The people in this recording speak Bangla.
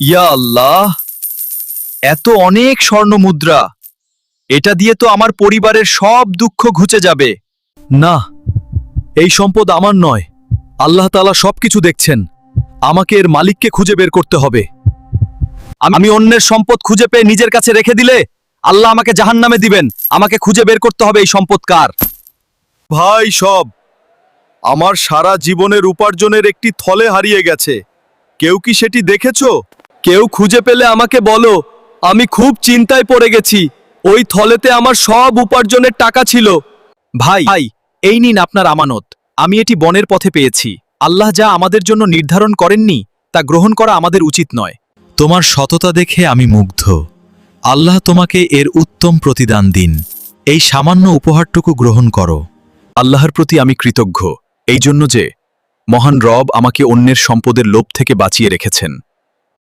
ইয়া আল্লাহ, এত অনেক স্বর্ণ মুদ্রা এটা দিয়ে তো আমার পরিবারের সব দুঃখ ঘুচে যাবে। না, এই সম্পদ আমার নয়। আল্লাহ তালা সব কিছু দেখছেন। আমাকে এর মালিককে খুঁজে বের করতে হবে। আমি অন্যের সম্পদ খুঁজে পেয়ে নিজের কাছে রেখে দিলে আল্লাহ আমাকে জাহান্নামে দিবেন। আমাকে খুঁজে বের করতে হবে এই সম্পদ কার? ভাই সব, আমার সারা জীবনের উপার্জনের একটি থলে হারিয়ে গেছে। কেউ কি সেটি দেখেছ? কেউ খুঁজে পেলে আমাকে বলো। আমি খুব চিন্তায় পড়ে গেছি। ওই থলেতে আমার সব উপার্জনের টাকা ছিল। ভাই ভাই এই নিন আপনার আমানত। আমি এটি বনের পথে পেয়েছি। আল্লাহ যা আমাদের জন্য নির্ধারণ করেননি তা গ্রহণ করা আমাদের উচিত নয়। তোমার সততা দেখে আমি মুগ্ধ। আল্লাহ তোমাকে এর উত্তম প্রতিদান দিন। এই সামান্য উপহারটুকু গ্রহণ করো। আল্লাহর প্রতি আমি কৃতজ্ঞ। এই জন্য যে মহান রব আমাকে অন্যের সম্পদের লোভ থেকে বাঁচিয়ে রেখেছেন।